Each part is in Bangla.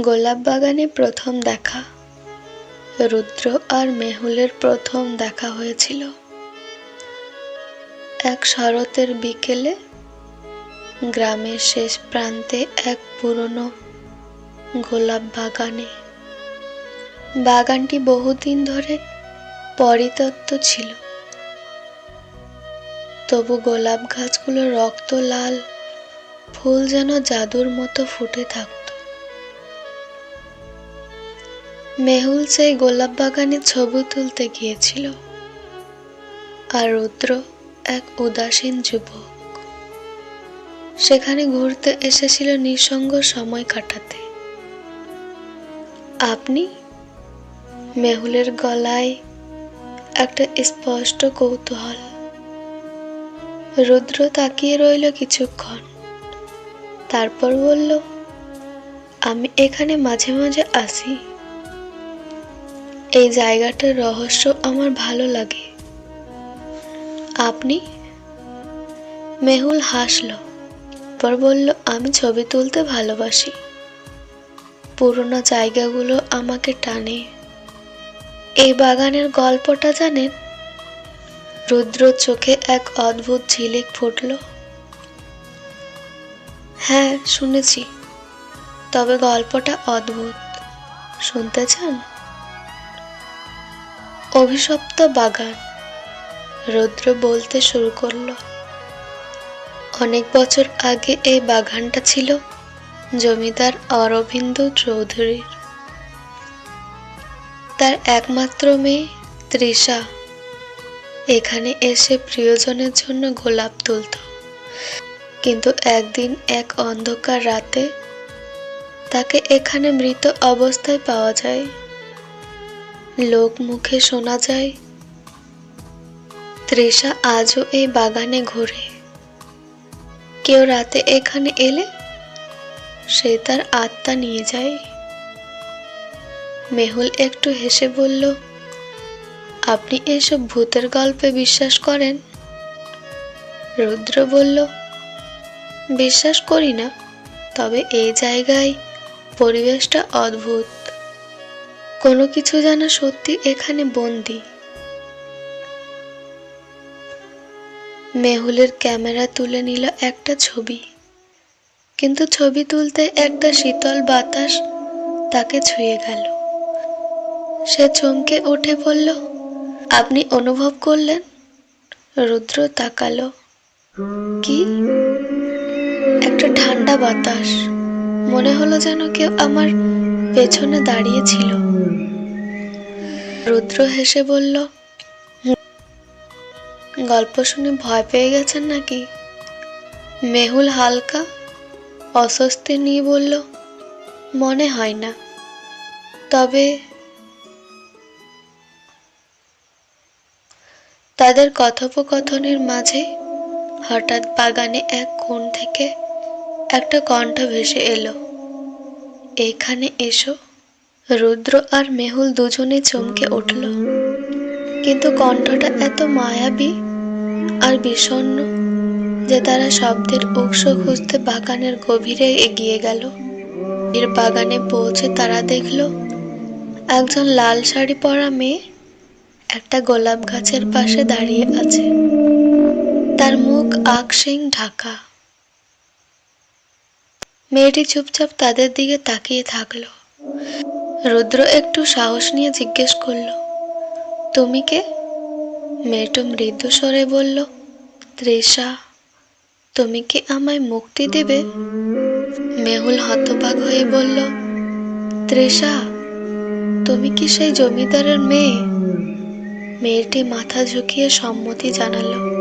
গোলাপ বাগানে প্রথম দেখা। রুদ্র আর মেহুলের প্রথম দেখা হয়েছিল। এক শরতের বিকেলে গ্রামের শেষ প্রান্তে এক পুরনো গোলাপ বাগানে বাগানটি বহুদিন ধরে পরিত্যক্ত ছিল। তবু গোলাপ গাছগুলো রক্ত লাল, ফুল যেন জাদুর মতো ফুটে থাকত। মেহুল সেই গোলাপ বাগানে ছবি তুলতে গিয়েছিল। আর রুদ্র এক উদাসীন যুবক। সেখানে ঘুরতে এসেছিল নিঃসঙ্গ সময় কাটাতে। আপনি? মেহুলের গলায় একটা স্পষ্ট কৌতূহল। রুদ্র তাকিয়ে রইল কিছুক্ষণ। তারপর বলল, আমি এখানে মাঝে মাঝে আসি। এই জায়গাটার রহস্য আমার ভালো লাগে। আপনি? মেহুল হাসল। পর বলল, আমি ছবি তুলতে ভালোবাসি। পুরোনো জায়গাগুলো আমাকে টানে। এই বাগানের গল্পটা জানেন? রুদ্র চোখে এক অদ্ভুত ঝিলিক ফুটল। হ্যাঁ শুনেছি। তবে গল্পটা অদ্ভুত। শুনতে চান? অভিশপ্ত বাগান। রুদ্র বলতে শুরু করল, অনেক বছর আগে এই বাগানটা ছিল জমিদার অরবিন্দ চৌধুরীর। তার একমাত্র মেয়ে তৃষা এখানে এসে প্রিয়জনের জন্য গোলাপ তুলত। কিন্তু একদিন এক অন্ধকার রাতে তাকে এখানে মৃত অবস্থায় পাওয়া যায়। লোক মুখে শোনা যায়। তৃষা আজও এই বাগানে ঘোরে। কেউ রাতে এখানে এলে সে তার আত্মা নিয়ে যায়। মেহুল একটু হেসে বলল, আপনি এসব ভূতের গল্পে বিশ্বাস করেন? রুদ্র বলল, বিশ্বাস করি না, তবে এই জায়গায় পরিবেশটা অদ্ভুত। কোনো কিছু যেন সত্যি এখানে বন্দি। মেহুলের ক্যামেরা তুলে নিল একটা ছবি। কিন্তু ছবি তুলতে একটা শীতল বাতাস তাকে ছুঁয়ে গেল। সে চমকে উঠে বলল, আপনি অনুভব করলেন? রুদ্র তাকালো। কি? একটা ঠান্ডা বাতাস। মনে হলো যেন কেউ আমার পেছনে দাঁড়িয়ে ছিল। রুদ্র হেসে বলল, গল্প শুনে ভয় পেয়ে গেছেন নাকি? মেহুল হালকা, অস্বস্তি নিয়ে বলল, মনে হয় না। তবে তাদের কথোপকথনের মাঝে হঠাৎ বাগানে এক কোণ থেকে একটা কণ্ঠ ভেসে এলো। এখানে এসো। রুদ্র আর মেহুল দুজনে চমকে উঠল। কিন্তু কণ্ঠটা এত মায়াবী আর বিষণ্ণ যে তারা শব্দের উৎস খুঁজতে বাগানের গভীরে এগিয়ে গেল। এর বাগানে পৌঁছে তারা দেখল, একজন লাল শাড়ি পরা মেয়ে একটা গোলাপ গাছের পাশে দাঁড়িয়ে আছে। তার মুখ আকসিং ঢাকা। মেয়েটি চুপচাপ তাদের দিকে তাকিয়ে থাকল। রুদ্র একটু সাহস নিয়ে জিজ্ঞেস করল, তুমি কে? মেয়েটা মৃদু স্বরে বলল, তৃষা, তুমি কি আমায় মুক্তি দেবে? মেহুল হতবাক হয়ে বলল, তৃষা, তুমি কি সেই জমিদারের মেয়ে? মেয়েটি মাথা ঝুঁকিয়ে সম্মতি জানালো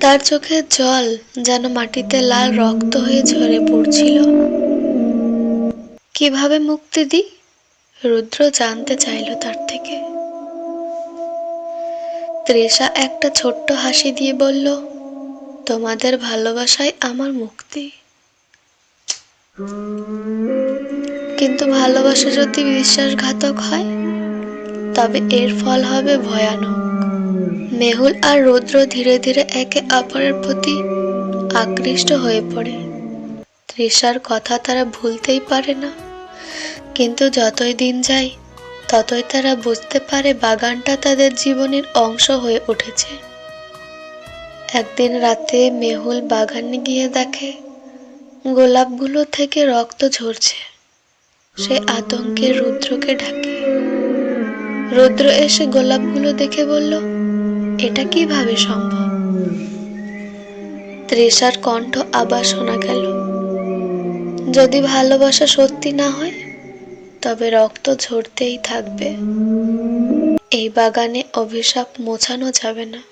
তার চোখের জল যেন মাটিতে লাল রক্ত হয়ে ঝরে পড়ছিল। কীভাবে মুক্তি দিই রুদ্র জানতে চাইল তার থেকে। তৃষা একটা ছোট্ট হাসি দিয়ে বলল, তোমাদের ভালোবাসায় আমার মুক্তি। কিন্তু ভালোবাসা যদি বিশ্বাসঘাতক হয়, তবে এর ফল হবে ভয়ানক। মেহুল আর রৌদ্র ধীরে ধীরে একে অপরের প্রতি আকৃষ্ট হয়ে পড়ে। তৃষার কথা তারা ভুলতেই পারে না। কিন্তু যতই দিন যায়, ততই তারা বুঝতে পারে বাগানটা তাদের জীবনের অংশ হয়ে উঠেছে। একদিন রাতে মেহুল বাগানে গিয়ে দেখে, গোলাপগুলো থেকে রক্ত ঝরছে। সে আতঙ্কে রুদ্রকে ডাকে। রুদ্র এসে গোলাপগুলো দেখে বলল এটা কীভাবে সম্ভব? তৃষার কণ্ঠ আবার শোনা গেল। যদি ভালোবাসা সত্যি না হয়, তবে রক্ত ঝরতেই থাকবে। এই বাগানে অভিশাপ মোছানো যাবে না।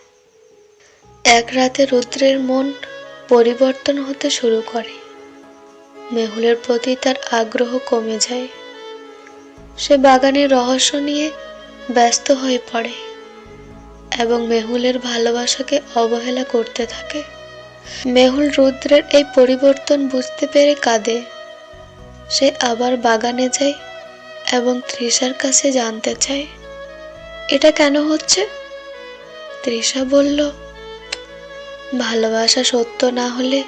এক রাতে রুদ্রের মন পরিবর্তন হতে শুরু করে। মেহুলের প্রতি তার আগ্রহ কমে যায়। সে বাগানের রহস্য নিয়ে ব্যস্ত হয়ে পড়ে। এবং মেহুলের ভালোবাসাকে অবহেলা করতে থাকে। মেহুল রুদ্রের এই পরিবর্তন বুঝতে পেরে কাঁদে। সে আবার বাগানে যায় এবং তৃষার কাছে জানতে চায়, এটা কেন হচ্ছে? তৃষা বলল, ভালোবাসা সত্য না হলে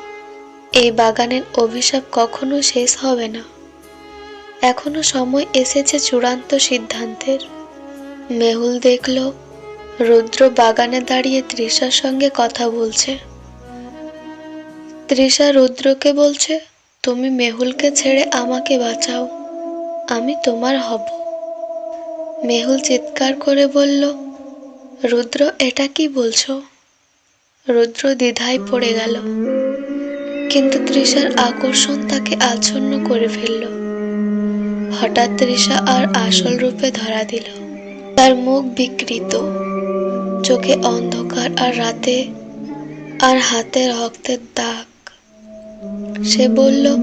এই বাগানের অভিশাপ কখনো শেষ হবে না। এখনও সময় এসেছে চূড়ান্ত সিদ্ধান্তের। মেহুল দেখল রুদ্র বাগানে দাঁড়িয়ে তৃষার সঙ্গে কথা বলছে। তৃষা রুদ্রকে বলছে, তুমি মেহুলকে ছেড়ে আমাকে বাঁচাও, আমি তোমার হব। মেহুল চিৎকার করে বলল, রুদ্র, এটা কি বলছো? রুদ্র দ্বিধায় পড়ে গেল, কিন্তু তৃষার আকর্ষণ তাকে আচ্ছন্ন করে ফেলল। হঠাৎ তৃষা আর আসল রূপে ধরা দিল। তার মুখ বিকৃত। চোখে অন্ধকার আর রাতে আর হাতে রক্তের দাগ। সে বলল,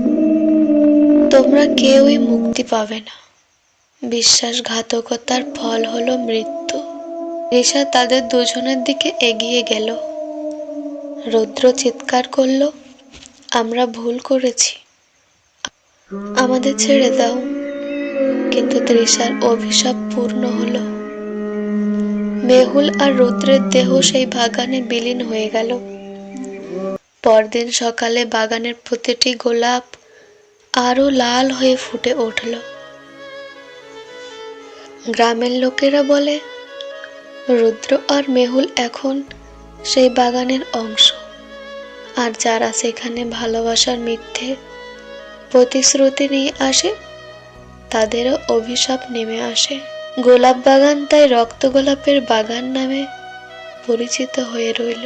তোমরা কেউই মুক্তি পাবে না। বিশ্বাসঘাতকতার ফল হলো মৃত্যু। ঋষা তাদের দুজনের দিকে এগিয়ে গেল। রুদ্র চিৎকার করল, আমরা ভুল করেছি। আমাদের ছেড়ে দাও। কিন্তু তৃষার অভিশাপ পূর্ণ হলো। মেহুল আর রুদ্রের দেহ সেই বাগানে বিলীন হয়ে গেল। পরদিন সকালে বাগানের প্রতিটি গোলাপ আরও লাল হয়ে ফুটে উঠল। গ্রামের লোকেরা বলে, রুদ্র আর মেহুল এখন সেই বাগানের অংশ। আর যারা সেখানে ভালোবাসার মিথ্যে প্রতিশ্রুতি নিয়ে আসে, তাদেরও অভিশাপ নেমে আসে। গোলাপ বাগান তাই রক্ত গোলাপের বাগান নামে পরিচিত হয়ে রইল।